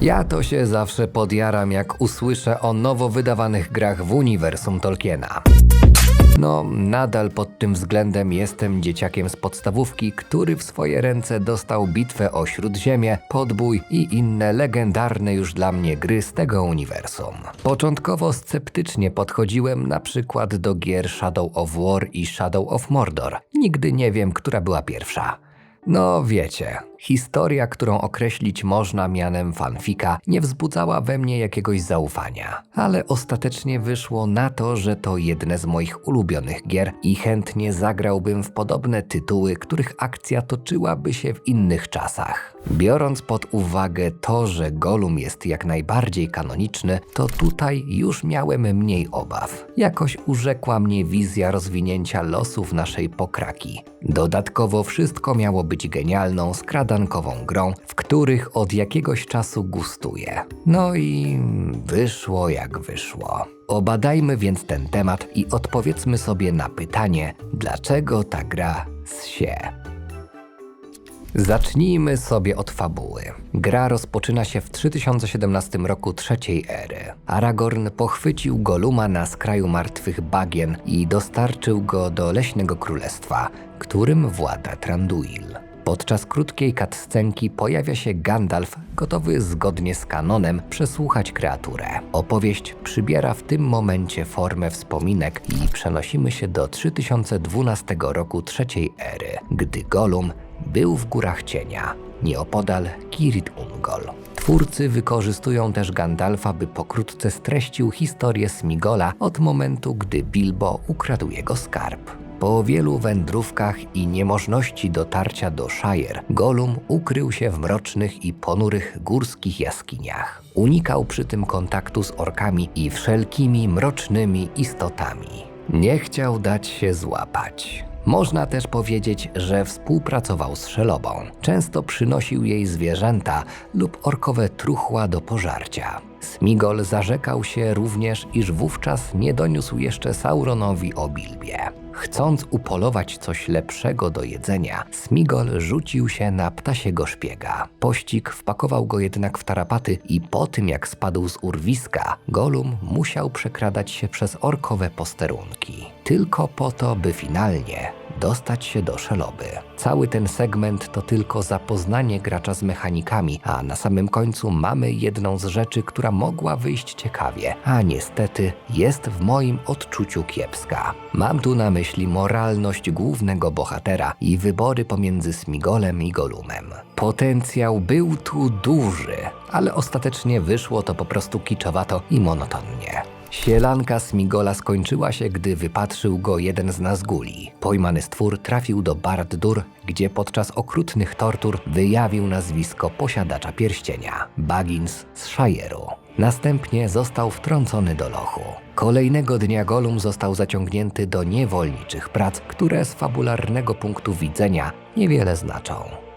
Ja to się zawsze podjaram, jak usłyszę o nowo wydawanych grach w uniwersum Tolkiena. No, nadal pod tym względem jestem dzieciakiem z podstawówki, który w swoje ręce dostał bitwę o Śródziemie, Podbój i inne legendarne już dla mnie gry z tego uniwersum. Początkowo sceptycznie podchodziłem na przykład do gier Shadow of War i Shadow of Mordor. Nigdy nie wiem, która była pierwsza. No wiecie, historia, którą określić można mianem fanfika, nie wzbudzała we mnie jakiegoś zaufania, ale ostatecznie wyszło na to, że to jedne z moich ulubionych gier i chętnie zagrałbym w podobne tytuły, których akcja toczyłaby się w innych czasach. Biorąc pod uwagę to, że Golum jest jak najbardziej kanoniczny, to tutaj już miałem mniej obaw. Jakoś urzekła mnie wizja rozwinięcia losów naszej pokraki. Dodatkowo wszystko miało być genialną, grą, w których od jakiegoś czasu gustuję. No i wyszło jak wyszło. Obadajmy więc ten temat i odpowiedzmy sobie na pytanie, dlaczego ta gra się. Zacznijmy sobie od fabuły. Gra rozpoczyna się w 3017 roku trzeciej ery. Aragorn pochwycił Goluma na skraju martwych bagien i dostarczył go do leśnego królestwa, którym włada Tranduil. Podczas krótkiej cutscenki pojawia się Gandalf, gotowy zgodnie z kanonem przesłuchać kreaturę. Opowieść przybiera w tym momencie formę wspominek i przenosimy się do 3012 roku trzeciej ery, gdy Golum był w Górach Cienia, nieopodal Kirit Ungol. Twórcy wykorzystują też Gandalfa, by pokrótce streścił historię Smigola od momentu, gdy Bilbo ukradł jego skarb. Po wielu wędrówkach i niemożności dotarcia do Shire, Gollum ukrył się w mrocznych i ponurych górskich jaskiniach. Unikał przy tym kontaktu z orkami i wszelkimi mrocznymi istotami. Nie chciał dać się złapać. Można też powiedzieć, że współpracował z szelobą. Często przynosił jej zwierzęta lub orkowe truchła do pożarcia. Smigol zarzekał się również, iż wówczas nie doniósł jeszcze Sauronowi o Bilbie. Chcąc upolować coś lepszego do jedzenia, Smigol rzucił się na ptasiego szpiega. Pościg wpakował go jednak w tarapaty i po tym jak spadł z urwiska, Golum musiał przekradać się przez orkowe posterunki. Tylko po to, by finalnie dostać się do szeloby. Cały ten segment to tylko zapoznanie gracza z mechanikami, a na samym końcu mamy jedną z rzeczy, która mogła wyjść ciekawie, a niestety jest w moim odczuciu kiepska. Mam tu na myśli moralność głównego bohatera i wybory pomiędzy Smigolem i Golumem. Potencjał był tu duży, ale ostatecznie wyszło to po prostu kiczowato i monotonnie. Sielanka Smigola skończyła się, gdy wypatrzył go jeden z Nazguli. Pojmany stwór trafił do Barad-dur, gdzie podczas okrutnych tortur wyjawił nazwisko posiadacza pierścienia Baggins z Shire'u. Następnie został wtrącony do lochu. Kolejnego dnia Golum został zaciągnięty do niewolniczych prac, które z fabularnego punktu widzenia niewiele znaczą.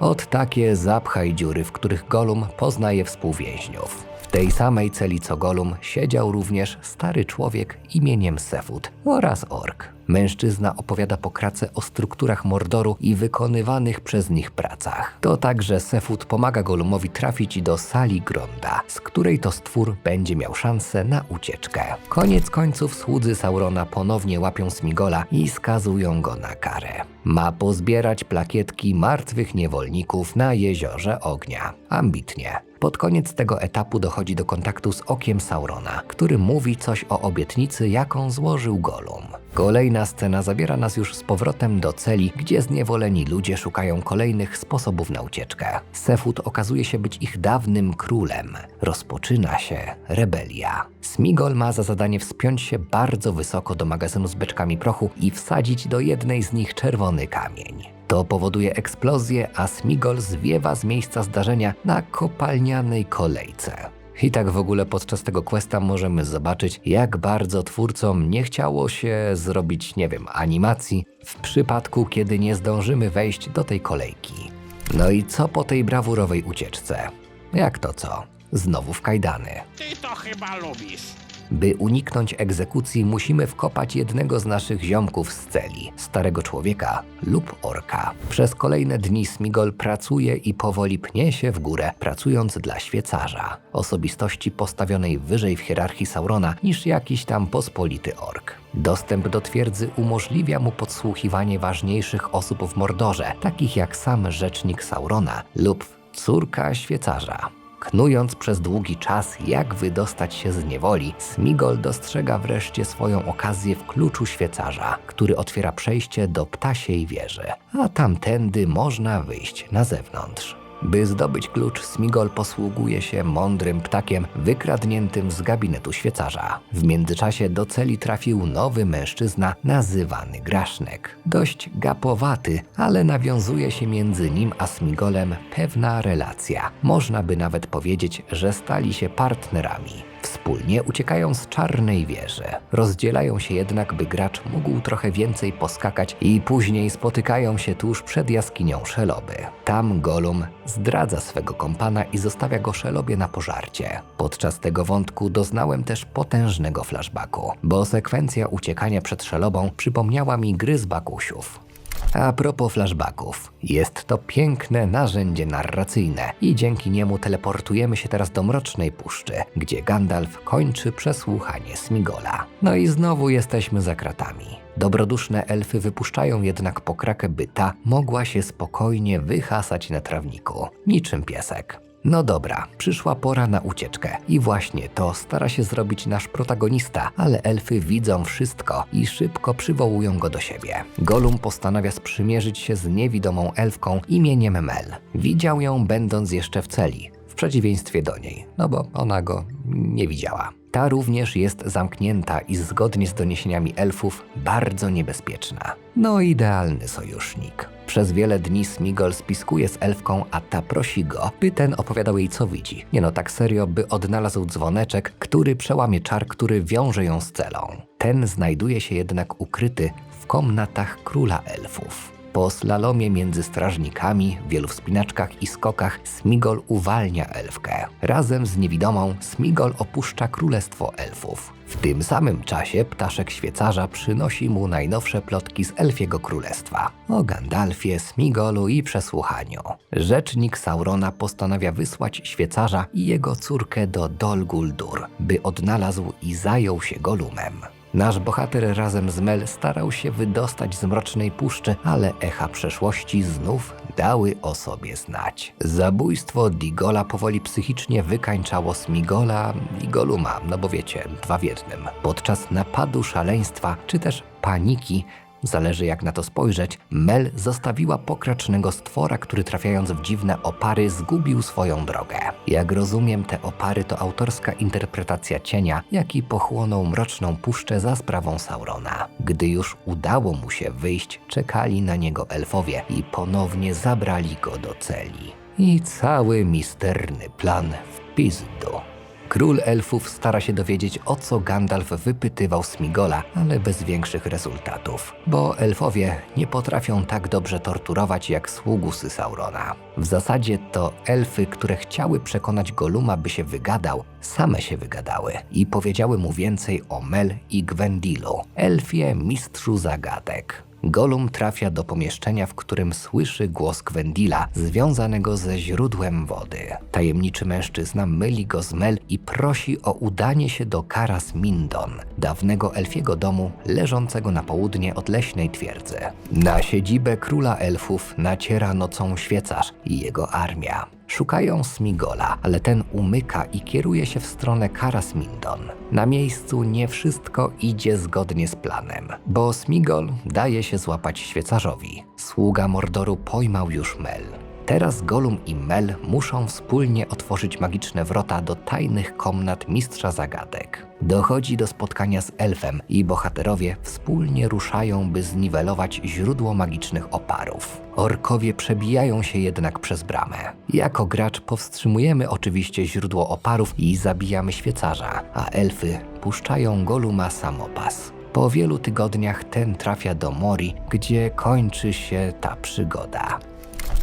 Od takie zapchaj dziury, w których Golum poznaje współwięźniów. Tej samej celi co Golum siedział również stary człowiek imieniem Sefut oraz ork. Mężczyzna opowiada pokrace o strukturach Mordoru i wykonywanych przez nich pracach. To także Sefut pomaga Golumowi trafić do sali Gronda, z której to stwór będzie miał szansę na ucieczkę. Koniec końców słudzy Saurona ponownie łapią Smigola i skazują go na karę. Ma pozbierać plakietki martwych niewolników na jeziorze ognia. Ambitnie. Pod koniec tego etapu dochodzi do kontaktu z okiem Saurona, który mówi coś o obietnicy, jaką złożył Golum. Kolejna scena zabiera nas już z powrotem do celi, gdzie zniewoleni ludzie szukają kolejnych sposobów na ucieczkę. Sefut okazuje się być ich dawnym królem. Rozpoczyna się rebelia. Smigol ma za zadanie wspiąć się bardzo wysoko do magazynu z beczkami prochu i wsadzić do jednej z nich czerwony kamień. To powoduje eksplozję, a Smigol zwiewa z miejsca zdarzenia na kopalnianej kolejce. I tak w ogóle podczas tego questa możemy zobaczyć, jak bardzo twórcom nie chciało się zrobić, nie wiem, animacji w przypadku, kiedy nie zdążymy wejść do tej kolejki. No i co po tej brawurowej ucieczce? Jak to co? Znowu w kajdany. Ty to chyba lubisz. By uniknąć egzekucji, musimy wkopać jednego z naszych ziomków z celi, starego człowieka lub orka. Przez kolejne dni Smigol pracuje i powoli pnie się w górę, pracując dla świecarza, osobistości postawionej wyżej w hierarchii Saurona niż jakiś tam pospolity ork. Dostęp do twierdzy umożliwia mu podsłuchiwanie ważniejszych osób w Mordorze, takich jak sam rzecznik Saurona lub córka świecarza. Knując przez długi czas, jak wydostać się z niewoli, Smigol dostrzega wreszcie swoją okazję w kluczu świecarza, który otwiera przejście do ptasiej wieży, a tamtędy można wyjść na zewnątrz. By zdobyć klucz, Smigol posługuje się mądrym ptakiem wykradniętym z gabinetu świecarza. W międzyczasie do celi trafił nowy mężczyzna nazywany Grasznek. Dość gapowaty, ale nawiązuje się między nim a Smigolem pewna relacja. Można by nawet powiedzieć, że stali się partnerami. Wspólnie uciekają z czarnej wieży. Rozdzielają się jednak, by gracz mógł trochę więcej poskakać i później spotykają się tuż przed jaskinią Szeloby. Tam Golum zdradza swego kompana i zostawia go Szelobie na pożarcie. Podczas tego wątku doznałem też potężnego flashbacku, bo sekwencja uciekania przed Szelobą przypomniała mi gry z Bakusiów. A propos flashbacków, jest to piękne narzędzie narracyjne i dzięki niemu teleportujemy się teraz do Mrocznej Puszczy, gdzie Gandalf kończy przesłuchanie Smigola. No i znowu jesteśmy za kratami. Dobroduszne elfy wypuszczają jednak pokrakę, by ta mogła się spokojnie wyhasać na trawniku, niczym piesek. No dobra, przyszła pora na ucieczkę i właśnie to stara się zrobić nasz protagonista, ale elfy widzą wszystko i szybko przywołują go do siebie. Golum postanawia sprzymierzyć się z niewidomą elfką imieniem Mel. Widział ją będąc jeszcze w celi, w przeciwieństwie do niej, no bo ona go nie widziała. Ta również jest zamknięta i zgodnie z doniesieniami elfów bardzo niebezpieczna. No idealny sojusznik. Przez wiele dni Smigol spiskuje z elfką, a ta prosi go, by ten opowiadał jej co widzi. Nie no, tak serio, by odnalazł dzwoneczek, który przełamie czar, który wiąże ją z celą. Ten znajduje się jednak ukryty w komnatach króla elfów. Po slalomie między strażnikami, wielu wspinaczkach i skokach Smigol uwalnia elfkę. Razem z niewidomą Smigol opuszcza królestwo elfów. W tym samym czasie ptaszek świecarza przynosi mu najnowsze plotki z elfiego królestwa o Gandalfie, Smigolu i przesłuchaniu. Rzecznik Saurona postanawia wysłać świecarza i jego córkę do Dol Guldur, by odnalazł i zajął się Golumem. Nasz bohater razem z Mel starał się wydostać z mrocznej puszczy, ale echa przeszłości znów dały o sobie znać. Zabójstwo Digola powoli psychicznie wykańczało Smigola i Goluma, no bo wiecie, dwa w jednym. Podczas napadu szaleństwa czy też paniki Zależy jak na to spojrzeć, Mel zostawiła pokracznego stwora, który trafiając w dziwne opary zgubił swoją drogę. Jak rozumiem, te opary to autorska interpretacja cienia, jaki pochłonął mroczną puszczę za sprawą Saurona. Gdy już udało mu się wyjść, czekali na niego elfowie i ponownie zabrali go do celi. I cały misterny plan w pizdu. Król elfów stara się dowiedzieć, o co Gandalf wypytywał Smigola, ale bez większych rezultatów, bo elfowie nie potrafią tak dobrze torturować jak sługusy Saurona. W zasadzie to elfy, które chciały przekonać Goluma, by się wygadał, same się wygadały i powiedziały mu więcej o Mel i Gwendilu, elfie mistrzu zagadek. Golum trafia do pomieszczenia, w którym słyszy głos Gwendila, związanego ze źródłem wody. Tajemniczy mężczyzna myli go z Mel i prosi o udanie się do Karas Mindon, dawnego elfiego domu leżącego na południe od leśnej twierdzy. Na siedzibę króla elfów naciera nocą świecarz i jego armia. Szukają Smigola, ale ten umyka i kieruje się w stronę Karas Mindon. Na miejscu nie wszystko idzie zgodnie z planem, bo Smigol daje się złapać świecarzowi. Sługa Mordoru pojmał już Mel. Teraz Golum i Mel muszą wspólnie otworzyć magiczne wrota do tajnych komnat Mistrza Zagadek. Dochodzi do spotkania z elfem i bohaterowie wspólnie ruszają, by zniwelować źródło magicznych oparów. Orkowie przebijają się jednak przez bramę. Jako gracz powstrzymujemy oczywiście źródło oparów i zabijamy świecarza, a elfy puszczają Goluma samopas. Po wielu tygodniach ten trafia do Mori, gdzie kończy się ta przygoda.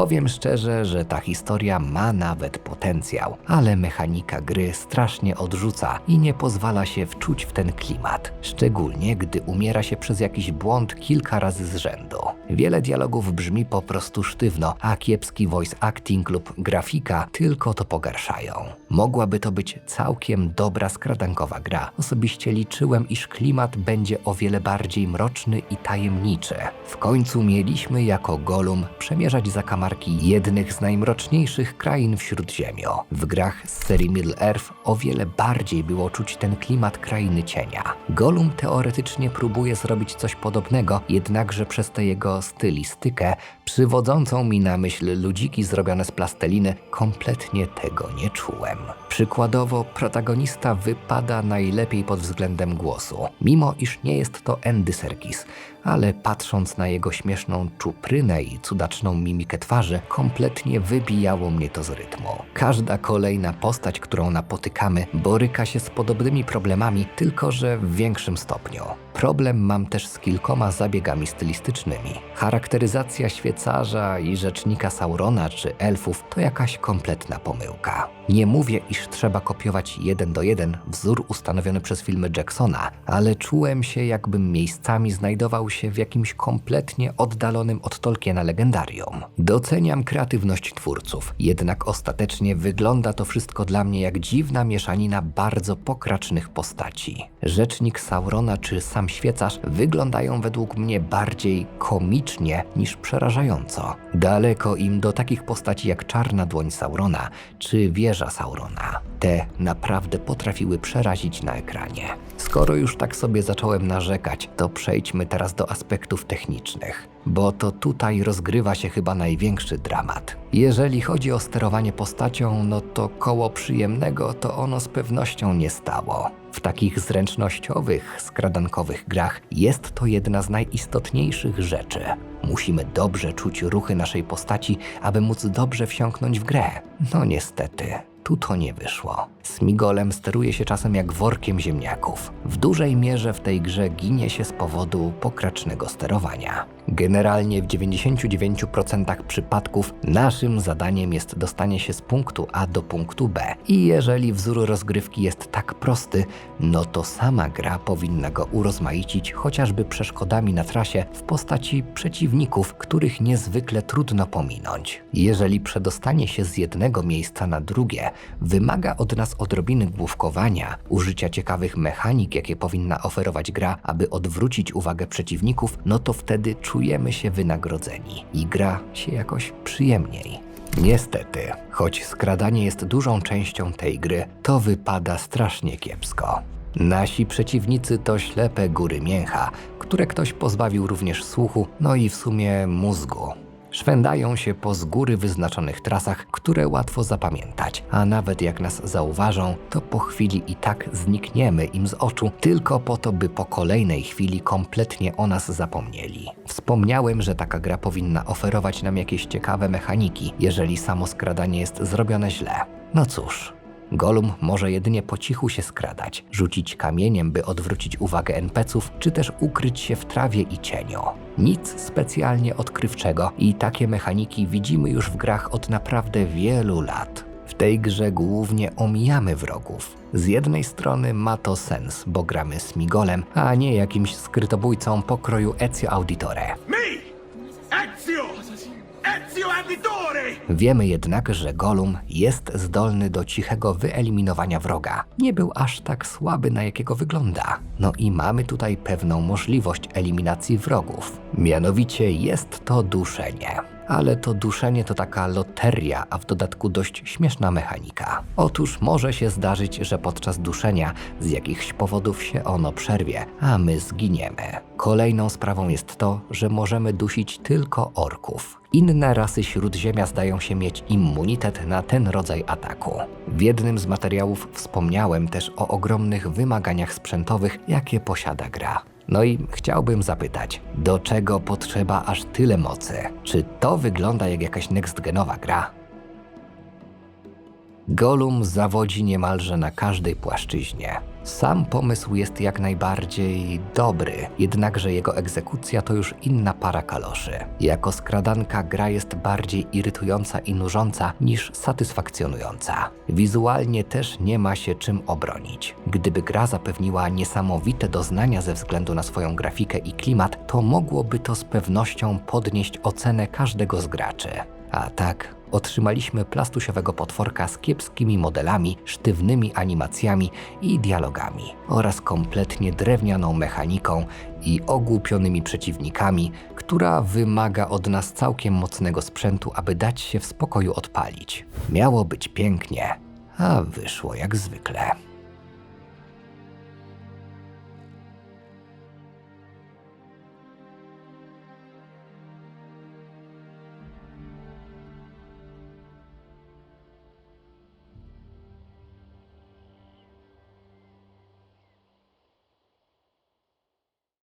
Powiem szczerze, że ta historia ma nawet potencjał, ale mechanika gry strasznie odrzuca i nie pozwala się wczuć w ten klimat, szczególnie gdy umiera się przez jakiś błąd kilka razy z rzędu. Wiele dialogów brzmi po prostu sztywno, a kiepski voice acting lub grafika tylko to pogarszają. Mogłaby to być całkiem dobra skradankowa gra. Osobiście liczyłem, iż klimat będzie o wiele bardziej mroczny i tajemniczy. W końcu mieliśmy jako Golum przemierzać zakamarki jednych z najmroczniejszych krain w Śródziemiu. W grach z serii Middle-earth o wiele bardziej było czuć ten klimat krainy cienia. Golum teoretycznie próbuje zrobić coś podobnego, jednakże przez tę jego stylistykę przywodzącą mi na myśl ludziki zrobione z plasteliny, kompletnie tego nie czułem. Przykładowo, protagonista wypada najlepiej pod względem głosu, mimo iż nie jest to Andy Serkis, ale patrząc na jego śmieszną czuprynę i cudaczną mimikę twarzy, kompletnie wybijało mnie to z rytmu. Każda kolejna postać, którą napotykamy, boryka się z podobnymi problemami, tylko że w większym stopniu. Problem mam też z kilkoma zabiegami stylistycznymi. Charakteryzacja świecarza i rzecznika Saurona czy elfów to jakaś kompletna pomyłka. Nie mówię, iż trzeba kopiować jeden do jeden wzór ustanowiony przez filmy Jacksona, ale czułem się, jakbym miejscami znajdował się w jakimś kompletnie oddalonym od Tolkiena legendarium. Doceniam kreatywność twórców, jednak ostatecznie wygląda to wszystko dla mnie jak dziwna mieszanina bardzo pokracznych postaci. Rzecznik Saurona czy sam świecarz wyglądają według mnie bardziej komicznie niż przerażająco. Daleko im do takich postaci jak Czarna Dłoń Saurona czy Wieża Saurona. Te naprawdę potrafiły przerazić na ekranie. Skoro już tak sobie zacząłem narzekać, to przejdźmy teraz do aspektów technicznych, bo to tutaj rozgrywa się chyba największy dramat. Jeżeli chodzi o sterowanie postacią, no to koło przyjemnego to ono z pewnością nie stało. W takich zręcznościowych, skradankowych grach jest to jedna z najistotniejszych rzeczy. Musimy dobrze czuć ruchy naszej postaci, aby móc dobrze wsiąknąć w grę. No niestety, tu to nie wyszło. Smigolem steruje się czasem jak workiem ziemniaków. W dużej mierze w tej grze ginie się z powodu pokracznego sterowania. Generalnie w 99% przypadków naszym zadaniem jest dostanie się z punktu A do punktu B. I jeżeli wzór rozgrywki jest tak prosty, no to sama gra powinna go urozmaicić chociażby przeszkodami na trasie w postaci przeciwników, których niezwykle trudno pominąć. Jeżeli przedostanie się z jednego miejsca na drugie wymaga od nas odrobiny główkowania, użycia ciekawych mechanik, jakie powinna oferować gra, aby odwrócić uwagę przeciwników, no to wtedy czujemy się wynagrodzeni i gra się jakoś przyjemniej. Niestety, choć skradanie jest dużą częścią tej gry, to wypada strasznie kiepsko. Nasi przeciwnicy to ślepe góry mięcha, które ktoś pozbawił również słuchu, no i w sumie mózgu. Szwędają się po z góry wyznaczonych trasach, które łatwo zapamiętać, a nawet jak nas zauważą, to po chwili i tak znikniemy im z oczu, tylko po to, by po kolejnej chwili kompletnie o nas zapomnieli. Wspomniałem, że taka gra powinna oferować nam jakieś ciekawe mechaniki, jeżeli samo skradanie jest zrobione źle. No cóż, Golum może jedynie po cichu się skradać, rzucić kamieniem, by odwrócić uwagę NPC-ów, czy też ukryć się w trawie i cieniu. Nic specjalnie odkrywczego i takie mechaniki widzimy już w grach od naprawdę wielu lat. W tej grze głównie omijamy wrogów. Z jednej strony ma to sens, bo gramy z Migolem, a nie jakimś skrytobójcą pokroju Ezio Auditore. Mi! Wiemy jednak, że Golum jest zdolny do cichego wyeliminowania wroga. Nie był aż tak słaby, na jakiego wygląda. No i mamy tutaj pewną możliwość eliminacji wrogów. Mianowicie jest to duszenie. Ale to duszenie to taka loteria, a w dodatku dość śmieszna mechanika. Otóż może się zdarzyć, że podczas duszenia z jakichś powodów się ono przerwie, a my zginiemy. Kolejną sprawą jest to, że możemy dusić tylko orków. Inne rasy śródziemia zdają się mieć immunitet na ten rodzaj ataku. W jednym z materiałów wspomniałem też o ogromnych wymaganiach sprzętowych, jakie posiada gra. No i chciałbym zapytać, do czego potrzeba aż tyle mocy? Czy to wygląda jak jakaś next-genowa gra? Golum zawodzi niemalże na każdej płaszczyźnie. Sam pomysł jest jak najbardziej dobry, jednakże jego egzekucja to już inna para kaloszy. Jako skradanka gra jest bardziej irytująca i nużąca niż satysfakcjonująca. Wizualnie też nie ma się czym obronić. Gdyby gra zapewniła niesamowite doznania ze względu na swoją grafikę i klimat, to mogłoby to z pewnością podnieść ocenę każdego z graczy. A tak, otrzymaliśmy plastusiowego potworka z kiepskimi modelami, sztywnymi animacjami i dialogami oraz kompletnie drewnianą mechaniką i ogłupionymi przeciwnikami, która wymaga od nas całkiem mocnego sprzętu, aby dać się w spokoju odpalić. Miało być pięknie, a wyszło jak zwykle.